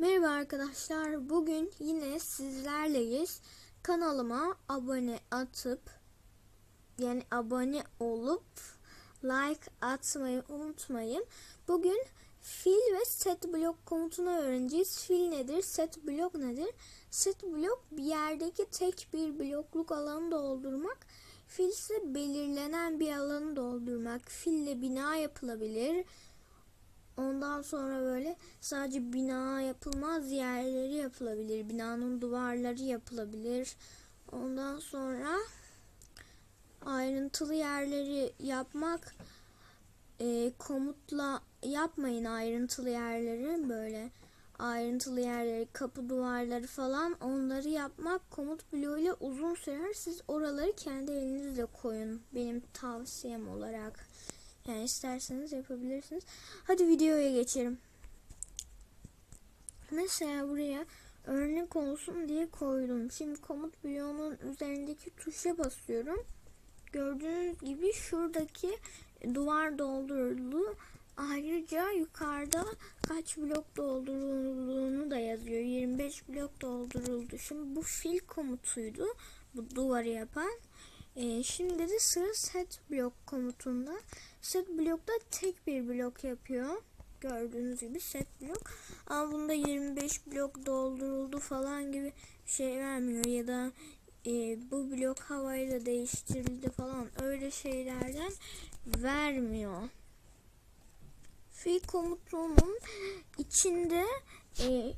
Merhaba arkadaşlar. Bugün yine sizlerleyiz. Kanalıma abone atıp yani abone olup like atmayı unutmayın. Bugün fil ve set blok komutunu öğreneceğiz. Fil nedir? Set blok nedir? Set blok bir yerdeki tek bir blokluk alanı doldurmak. Fil ise belirlenen bir alanı doldurmak. Fille bina yapılabilir. Ondan sonra böyle sadece bina yapılmaz yerleri yapılabilir. Binanın duvarları yapılabilir. Ondan sonra ayrıntılı yerleri yapmak e, komutla yapmayın ayrıntılı yerleri böyle ayrıntılı yerleri kapı duvarları falan onları yapmak komut bloğuyla uzun sürer siz oraları kendi elinizle koyun benim tavsiyem olarak yani isterseniz yapabilirsiniz hadi videoya geçelim mesela buraya örnek olsun diye koydum şimdi komut bloğunun üzerindeki tuşa basıyorum gördüğünüz gibi şuradaki duvar dolduruldu. Ayrıca yukarıda kaç blok doldurulduğunu da yazıyor. 25 blok dolduruldu. Şimdi bu fil komutuydu. Bu duvarı yapan. Ee, şimdi de sıra set blok komutunda. Set blokta tek bir blok yapıyor. Gördüğünüz gibi set blok. Ama bunda 25 blok dolduruldu falan gibi şey vermiyor. Ya da e, bu blok havayla değiştirildi falan öyle şeylerden vermiyor. Fil komutunun içinde e,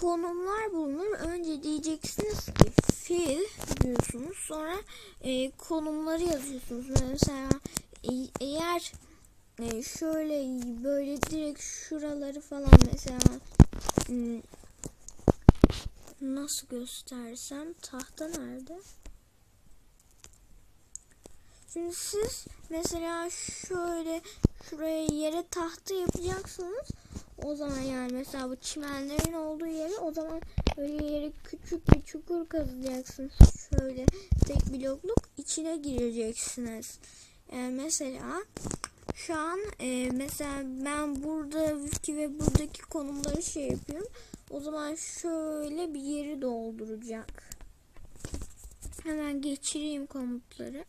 konumlar bulunur. Önce diyeceksiniz ki fil diyorsunuz. Sonra e, konumları yazıyorsunuz. Mesela e, eğer e, şöyle böyle direkt şuraları falan mesela hmm, nasıl göstersem tahta nerede? Şimdi siz mesela şöyle şuraya yere tahta yapacaksınız. O zaman yani mesela bu çimenlerin olduğu yeri o zaman böyle yere küçük bir çukur kazacaksınız. Şöyle tek blokluk içine gireceksiniz. Yani mesela şu an e, mesela ben buradaki ve buradaki konumları şey yapıyorum. O zaman şöyle bir yeri dolduracak. Hemen geçireyim komutları.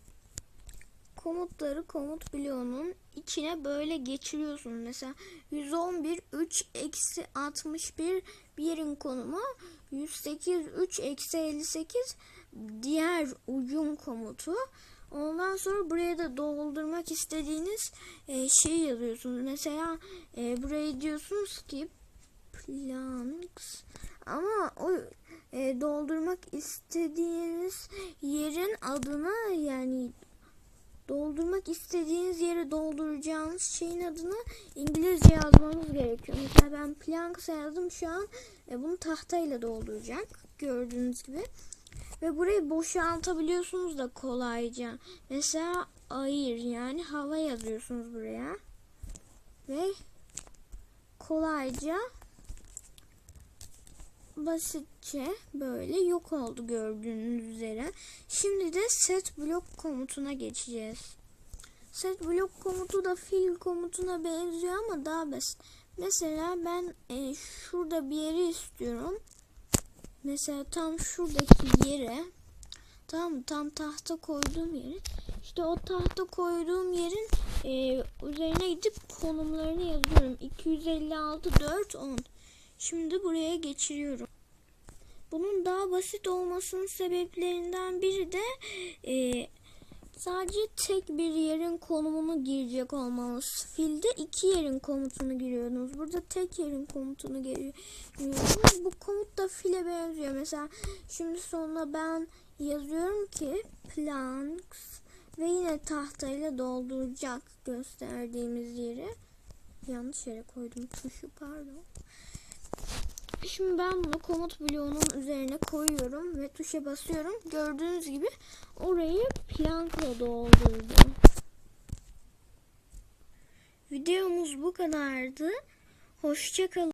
Komutları komut bloğunun içine böyle geçiriyorsunuz. Mesela 111 3 eksi 61 bir yerin konumu 108 3 eksi 58 diğer ucun komutu. Ondan sonra buraya da doldurmak istediğiniz e, şey yazıyorsunuz. Mesela e, buraya diyorsunuz ki planks ama o e, doldurmak istediğiniz yerin adını yani doldurmak istediğiniz yere dolduracağınız şeyin adını İngilizce yazmanız gerekiyor. Mesela ben planks yazdım şu an e, bunu tahtayla dolduracak gördüğünüz gibi. Ve burayı boşaltabiliyorsunuz da kolayca. Mesela ayır yani hava yazıyorsunuz buraya. Ve kolayca basitçe böyle yok oldu gördüğünüz üzere. Şimdi de set blok komutuna geçeceğiz. Set blok komutu da fil komutuna benziyor ama daha basit. Mesela ben e, şurada bir yeri istiyorum. Mesela tam şuradaki yere tam tam tahta koyduğum yeri işte o tahta koyduğum yerin e, üzerine gidip konumlarını yazıyorum. 256 4 10 Şimdi buraya geçiriyorum. Bunun daha basit olmasının sebeplerinden biri de e, sadece tek bir yerin konumunu girecek olmanız. Filde iki yerin komutunu giriyorsunuz. Burada tek yerin komutunu giriyorsunuz. Bu komut da file benziyor. Mesela şimdi sonuna ben yazıyorum ki planks ve yine tahtayla dolduracak gösterdiğimiz yeri. Yanlış yere koydum tuşu pardon. Şimdi ben bunu komut bloğunun üzerine koyuyorum ve tuşa basıyorum. Gördüğünüz gibi orayı plankla doldurdum. Videomuz bu kadardı. Hoşçakalın.